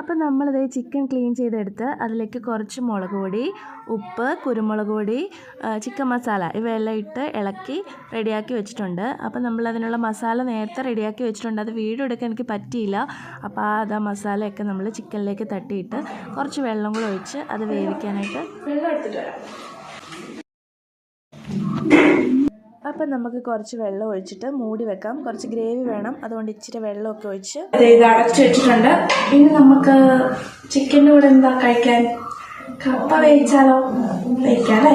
അപ്പം നമ്മളിത് chicken clean ചെയ്തെടുത്ത് അതിലേക്ക് കുറച്ച് മുളക് പൊടി ഉപ്പ് കുരുമുളക് പൊടി ചിക്കൻ മസാല ഇവയെല്ലാം ഇട്ട് ഇളക്കി റെഡിയാക്കി വെച്ചിട്ടുണ്ട്. അപ്പം നമ്മളതിനുള്ള മസാല നേരത്തെ റെഡിയാക്കി വെച്ചിട്ടുണ്ട്. അത് വീഡിയോ എടുക്കാൻ എനിക്ക് പറ്റിയില്ല. അപ്പോൾ ആ അത് ആ മസാലയൊക്കെ നമ്മൾ ചിക്കനിലേക്ക് തട്ടിയിട്ട് കുറച്ച് വെള്ളം കൂടെ ഒഴിച്ച് അത് വേവിക്കാനായിട്ട് വെള്ളം എടുത്തിട്ട് വരാം. അപ്പം നമുക്ക് കുറച്ച് വെള്ളം ഒഴിച്ചിട്ട് മൂടി വെക്കാം. കുറച്ച് ഗ്രേവി വേണം. അതുകൊണ്ട് ഇച്ചിരി വെള്ളമൊക്കെ ഒഴിച്ച് ഇത് അടച്ചു വെച്ചിട്ടുണ്ട്. ഇനി നമുക്ക് ചിക്കന്റെ കൂടെ എന്താ കഴിക്കാൻ? കപ്പ വേവിച്ചാലോ? വേവിക്കാം അല്ലേ?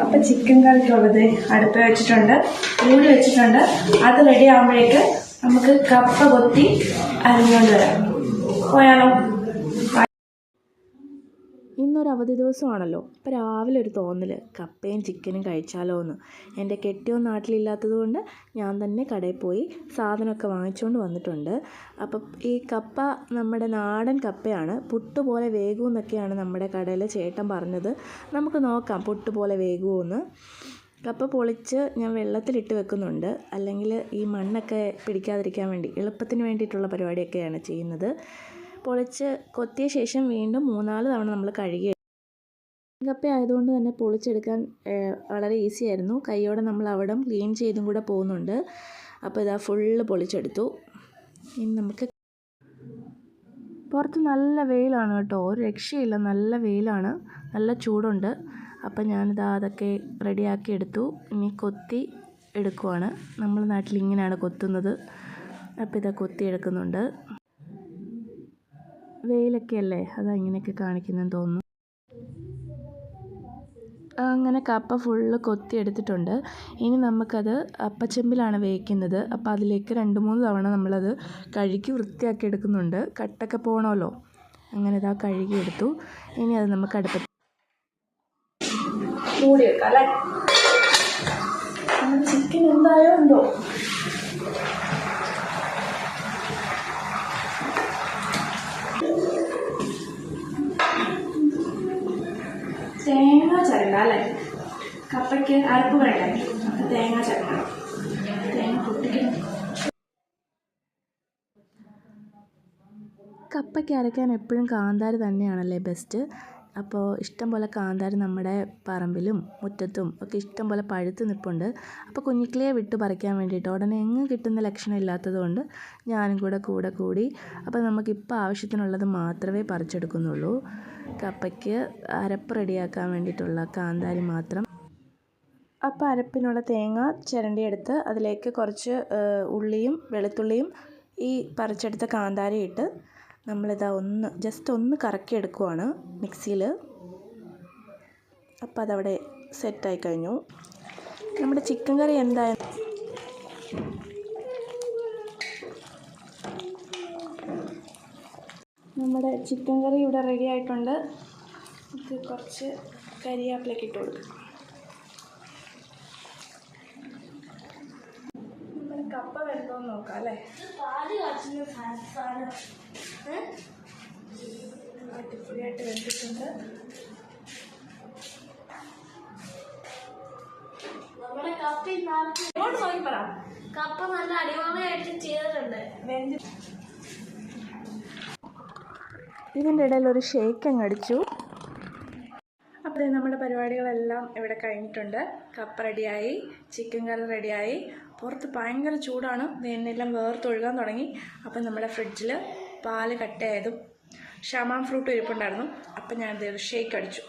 അപ്പം ചിക്കൻ കറിക്കുള്ളത് അടുപ്പ് വെച്ചിട്ടുണ്ട് മൂടി വെച്ചിട്ടുണ്ട്. അത് റെഡി ആകുമ്പോഴേക്ക് നമുക്ക് കപ്പ കൊത്തി അരിഞ്ഞുകൊണ്ട് വരാം. പോയാലോ? ഇന്നൊരു അവധി ദിവസമാണല്ലോ. അപ്പോൾ രാവിലെ ഒരു തോന്നൽ കപ്പയും ചിക്കനും കഴിച്ചാലോ എന്ന് എന്റെ കെട്ടിയോ നാട്ടിലില്ലാത്തതുകൊണ്ട് ഞാൻ തന്നെ കടയിൽ പോയി സാധനമൊക്കെ വാങ്ങിച്ചുകൊണ്ട് വന്നിട്ടുണ്ട്. അപ്പം ഈ കപ്പ നമ്മുടെ നാടൻ കപ്പയാണ്. പുട്ട് പോലെ വേകും എന്നൊക്കെയാണ് നമ്മുടെ കടയിലെ ചേട്ടൻ പറഞ്ഞത്. നമുക്ക് നോക്കാം പുട്ട് പോലെ വേകുമോ എന്ന് കപ്പ പൊളിച്ച് ഞാൻ വെള്ളത്തിലിട്ട് വെക്കുന്നുണ്ട്. അല്ലെങ്കിൽ ഈ മണ്ണൊക്കെ പിടിക്കാതിരിക്കാൻ വേണ്ടി എളുപ്പത്തിന് വേണ്ടിയിട്ടുള്ള പരിപാടിയൊക്കെയാണ് ചെയ്യുന്നത്. പൊളിച്ച് കൊത്തിയ ശേഷം വീണ്ടും മൂന്നാൽ തവണ നമ്മൾ കഴുകി കപ്പ ആയതുകൊണ്ട് തന്നെ പൊളിച്ചെടുക്കാൻ വളരെ ഈസി ആയിരുന്നു. കൈയോടെ നമ്മൾ അവിടം ക്ലീൻ ചെയ്തും കൂടെ പോകുന്നുണ്ട്. അപ്പോൾ ഇതാ ഫുള്ള് പൊളിച്ചെടുത്തു. ഇനി നമുക്ക് പുറത്ത് നല്ല വെയിലാണ് കേട്ടോ. ഒരു രക്ഷയില്ല. നല്ല വെയിലാണ്. നല്ല ചൂടുണ്ട്. അപ്പം ഞാനിതാ അതൊക്കെ റെഡിയാക്കി എടുത്തു. ഇനി കൊത്തി എടുക്കുവാണ്. നമ്മുടെ നാട്ടിൽ ഇങ്ങനെയാണ് കൊത്തുന്നത്. അപ്പോൾ ഇതാ കൊത്തി എടുക്കുന്നുണ്ട് വെയിലൊക്കെ അല്ലേ അതാ ഇങ്ങനെയൊക്കെ കാണിക്കുന്നതെന്ന് തോന്നുന്നു. അങ്ങനെ കപ്പ ഫുള്ള് കൊത്തി എടുത്തിട്ടുണ്ട് ഇനി നമുക്കത് അപ്പച്ചെമ്പിലാണ് വേവിക്കുന്നത്. അപ്പോൾ അതിലേക്ക് രണ്ട് മൂന്ന് തവണ നമ്മളത് കഴുകി വൃത്തിയാക്കി എടുക്കുന്നുണ്ട്. കട്ടൊക്കെ പോകണമല്ലോ അങ്ങനെ ഇതാ കഴുകി എടുത്തു. ഇനി അത് നമുക്ക് അടുപ്പത്ത് ചിക്കൻ എന്തായോ ഉണ്ടോ ചിരണ്ട അല്ലേ കപ്പയ്ക്ക് അരപ്പ് വേണ്ടേ. തേങ്ങ ചേർക്കണം തേങ്ങ പൊട്ടിക്കണം കപ്പയ്ക്ക് അരയ്ക്കാൻ എപ്പോഴും കാന്താരി തന്നെയാണല്ലേ ബെസ്റ്റ് അപ്പോൾ ഇഷ്ടം പോലെ കാന്താരി നമ്മുടെ പറമ്പിലും മുറ്റത്തും ഒക്കെ ഇഷ്ടം പോലെ പഴുത്ത് നിൽപ്പുണ്ട് അപ്പോൾ കുഞ്ഞിക്കിളിയെ വിട്ട് പറിക്കാൻ വേണ്ടിയിട്ട് ഉടനെ എങ്ങും കിട്ടുന്ന ലക്ഷണം ഇല്ലാത്തത് കൊണ്ട് ഞാനും കൂടെ കൂടെ കൂടി അപ്പോൾ നമുക്കിപ്പോൾ ആവശ്യത്തിനുള്ളത് മാത്രമേ പറിച്ചെടുക്കുന്നുള്ളൂ. കപ്പയ്ക്ക് അരപ്പ് റെഡിയാക്കാൻ വേണ്ടിയിട്ടുള്ള കാന്താരി മാത്രം. അപ്പോൾ അരപ്പിനുള്ള തേങ്ങ ചിരണ്ടിയെടുത്ത് അതിലേക്ക് കുറച്ച് ഉള്ളിയും വെളുത്തുള്ളിയും ഈ പറിച്ചെടുത്ത കാന്താരി ഇട്ട് നമ്മളിതാ ഒന്ന് ജസ്റ്റ് ഒന്ന് കറക്കി എടുക്കുവാണ് മിക്സിയിൽ. അപ്പോൾ അതവിടെ സെറ്റായി കഴിഞ്ഞു. നമ്മുടെ ചിക്കൻ കറി എന്തായാലും നമ്മുടെ ചിക്കൻ കറി ഇവിടെ റെഡി ആയിട്ടുണ്ട്. നമുക്ക് കുറച്ച് കരിയാപ്പിലേക്ക് ഇട്ട് കൊടുക്കാം. നമ്മുടെ കപ്പ വരുമ്പോൾ നോക്കാം അല്ലേ? അടിപൊളിയായിട്ട് വെന്തിട്ടുണ്ട് നമ്മുടെ കപ്പ ഇങ്ങോട്ട് നോക്കി പറ. കപ്പ നല്ല അടിപൊളിയായിട്ട് ചെയ്തിട്ടുണ്ട്. വെന്തി. ഇതിന്റെ ഇടയിൽ ഒരു ഷേക്ക് അങ്ങ് അടിച്ചു. അപ്പോൾ നമ്മുടെ പരിപാടികളെല്ലാം ഇവിടെ കഴിഞ്ഞിട്ടുണ്ട്. കപ്പ് റെഡിയായി ചിക്കൻ കറി റെഡിയായി. പുറത്ത് ഭയങ്കര ചൂടാണ്. എന്നെല്ലാം വേർത്തൊഴുകാൻ തുടങ്ങി. അപ്പം നമ്മുടെ ഫ്രിഡ്ജിൽ പാൽ കട്ടയായതും ഷമാം ഫ്രൂട്ട് ഇരിപ്പുണ്ടായിരുന്നു. അപ്പം ഞാൻ ഇതൊരു ഷേക്ക് അടിച്ചു.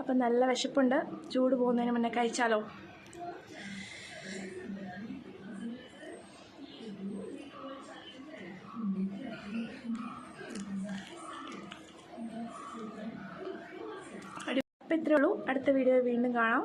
അപ്പം നല്ല വിശപ്പുണ്ട്. ചൂട് പോകുന്നതിന് മുന്നേ കഴിച്ചാലോ? അപ്പം ഇത്രേ ഉള്ളൂ. അടുത്ത വീഡിയോ വീണ്ടും കാണാം.